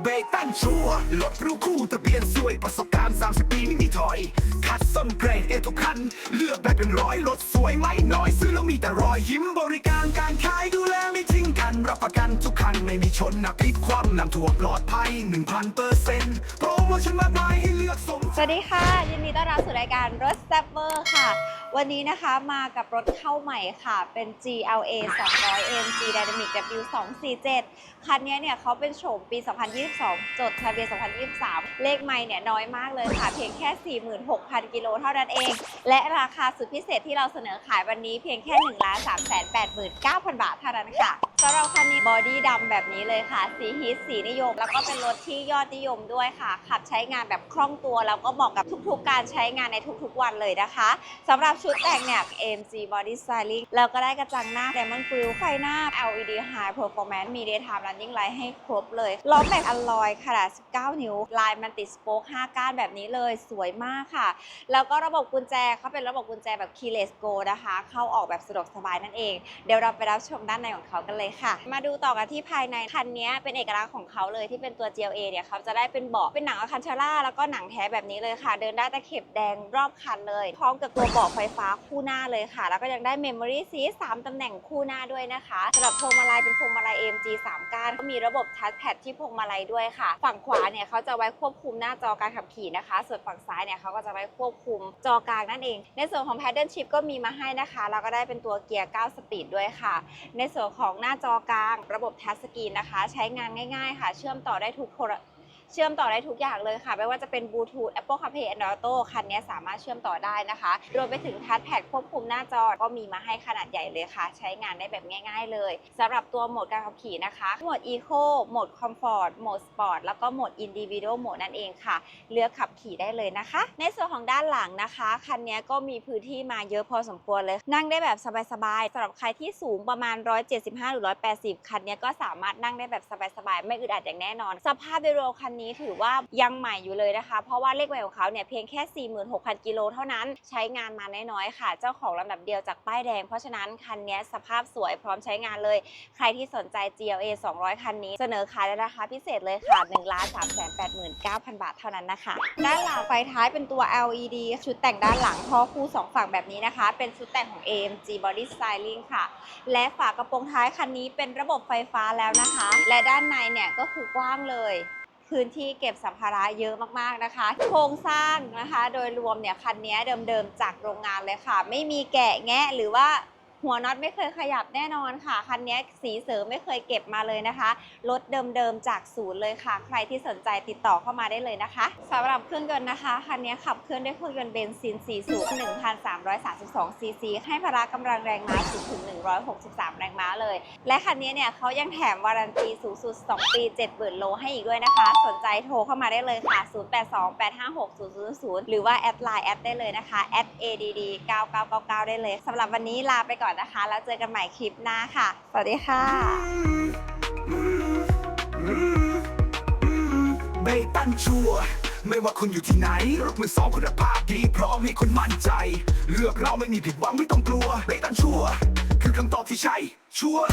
เบรกตั้งชัวร์รถรู้คู่ทะเบียนสวยประสบการณ์ 30 ปีไม่มีถอย คัดส้นเกรดเอทุกคัน เลือกได้เป็นร้อยรถสวยไม่น้อย ซื้อแล้วมีแต่รอยยิ้มบริการการขายดูแลไม่ทิ้งกัน รับประกันทุกคัน ไม่มีชนนะพลิกความนำถั่วปลอดภัย 1,000เปอร์เซ็นต์โปรโมชั่นมากมายให้เลือกสม สวัสดีค่ะ ยินดีต้อนรับสู่รายการรถแซบเวอร์ค่ะ วันนี้นะคะมากับรถเข้าใหม่ค่ะ เป็น GLA 200 AMG Dynamic W247 คันนี้เนี่ยเขาเป็นโฉมปี 2022 จดทะเบียน 2023 เลขไม่เนี่ยน้อยมากเลยค่ะ เพียงแค่ 46,000 กิโลเท่านั้นเอง และราคาสุดพิเศษที่เราเสนอขายวันนี้เพียงแค่ 1 3 8 9 0 0 0 บาทเท่านั้นค่ะสำหรับคัน บอดี้ดำแบบนี้เลยค่ะ สีฮีทสีนิยม แล้วก็เป็นรถที่ยอดนิยมด้วยค่ะ ขับใช้งานแบบคล่องตัว แล้วก็เหมาะกับทุกๆ การใช้งานในทุกๆ วันเลยนะคะสำหรับชุดแต่งเนี่ย AMG Body Styling แล้วก็ได้กระจังหน้า Diamond Grill ไฟหน้า LED High Performance มี Daytime Running Light ให้ครบเลยล้อแม็กอลลอยขนาด 19 นิ้ว ลายมันติดสโป๊ก5ก้านแบบนี้เลยสวยมากค่ะ แล้วก็ระบบกุญแจเขาเป็นระบบกุญแจแบบ keyless go นะคะ เข้าออกแบบสะดวกสบายนั่นเอง เดี๋ยวเราไปรับชมด้านในของเขากันเลยค่ะ มาดููต่อกันที่ภายในคันนี้เป็นเอกลักษณ์ของเขาเลยที่เป็นตัว GLA เนี่ยเขาจะได้เป็นเบาะเป็นหนังอะคันชาร่าแล้วก็หนังแท้แบบนี้เลยค่ะ เดินได้ตะเข็บแดงรอบคันเลย พร้อมกับตัวเบาะไฟฟ้าคู่หน้าเลยค่ะ แล้วก็ยังได้ Memory Seat 3ตำแหน่งคู่หน้าด้วยนะคะสำหรับพวงมาลัยเป็นพวงมาลัย AMG 3ก้านก็มีระบบทัชแพดที่พวงมาลัยด้วยค่ะ ฝั่งขวาเนี่ยเขาจะไว้ควบคุมหน้าจอการขับขี่นะคะ ส่วนฝั่งซ้ายเนี่ยเขาก็จะไว้ควบคุมจอกลางนั่นเอง ในส่วนของ Paddle Shift ก็มีมาให้นะคะแล้วก็ได้เป็นตัวเกียร์ 9 สปีดด้วยค่ะ ในส่วนของหน้าจอกลางระบบทัชสกรีนนะคะ ใช้งานง่าย ๆ ค่ะ เชื่อมต่อได้ทุกโทร เชื่อมต่อได้ทุกอย่างเลยค่ะ ไม่ว่าจะเป็นบลูทูธ Apple CarPlay Android Auto คันนี้สามารถเชื่อมต่อได้นะคะ รวมไปถึงทัชแพดควบคุมหน้าจอก็มีมาให้ขนาดใหญ่เลยค่ะ ใช้งานได้แบบง่าย ๆ เลยสำหรับตัวโหมดการขับขี่นะคะ โหมด Eco โหมด Comfort โหมด Sport แล้วก็โหมด Individual Mode นั่นเองค่ะ เลือกขับขี่ได้เลยนะคะ ในส่วนของด้านหลังนะคะ คันนี้ก็มีพื้นที่มาเยอะพอสมควรเลย นั่งได้แบบสบายๆสำหรับใครที่สูงประมาณ 175 หรือ 180 คันนี้ก็สามารถนั่งได้แบบสบายๆไม่อึดอัดอย่างแน่นอน สภาพโดยรวมคันนี้ถือว่ายังใหม่อยู่เลยนะคะ เพราะว่าเลขใหม่ของเขาเนี่ยเพียงแค่ 46,000 กิโลเท่านั้นใช้งานมาน้อยๆค่ะ เจ้าของลำดับเดียวจากป้ายแดง เพราะฉะนั้นคันนี้สภาพสวยพร้อมใช้งานเลย ใครที่สนใจ GLA 200 คันนี้เสนอขายในราคาพิเศษเลยค่ะ1 3 8 9 0 0 0 บาทเท่านั้นนะคะด้านหลังไฟท้ายเป็นตัว LED ชุดแต่งด้านหลังท่อคู่สองฝั่งแบบนี้นะคะ เป็นชุดแต่งของ AMG Body Styling ค่ะ และฝากระโปรงท้ายคันนี้เป็นระบบไฟฟ้าแล้วนะคะ และด้านในเนี่ยก็คือกว้างเลย พื้นที่เก็บสัมภาระเยอะมากๆนะคะ โครงสร้างนะคะ โดยรวมเนี่ยคันนี้เดิมๆจากโรงงานเลยค่ะ ไม่มีแกะแงะหรือว่าหัวน็อตไม่เคยขยับ แน่นอนค่ะ คันนี้สีเสริมไม่เคยเก็บมาเลยนะคะ รถเดิมๆจากศูนย์เลยค่ะ ใครที่สนใจติดต่อเข้ามาได้เลยนะคะสำหรับเครื่องยนต์นะคะ คันนี้ขับเคลื่อนด้วยเครื่องยนต์เบนซิน 4 สูบ1,332 ซีซี ให้พละกำลังแรงม้าสูงถึง 163 แรงม้าเลย และคันนี้เนี่ยเขายังแถมวารันตีสูงสุด 2 ปี 70,000 โลให้อีกด้วยนะคะ สนใจโทรเข้ามาได้เลยค่ะ 0828560000 หรือว่าแอดไลน์แอดได้เลยนะคะ add add 9999 ได้เลยสำหรับวันนี้ลาไปก่อนนะคะ แล้วเจอกันใหม่คลิปลิปหน้าค่ะ สวัสดีค่ะเบรกตั้งชัวไม่ว่าคุณอยู่ที่ไหนรถมือสองคุณภาพดีพร้อมให้คุณมั่นใจ เลือกเราไม่มีผิดหวังไม่ต้องกลัวเบตั้งชัวคือคำตอบที่ใช่ชัวร์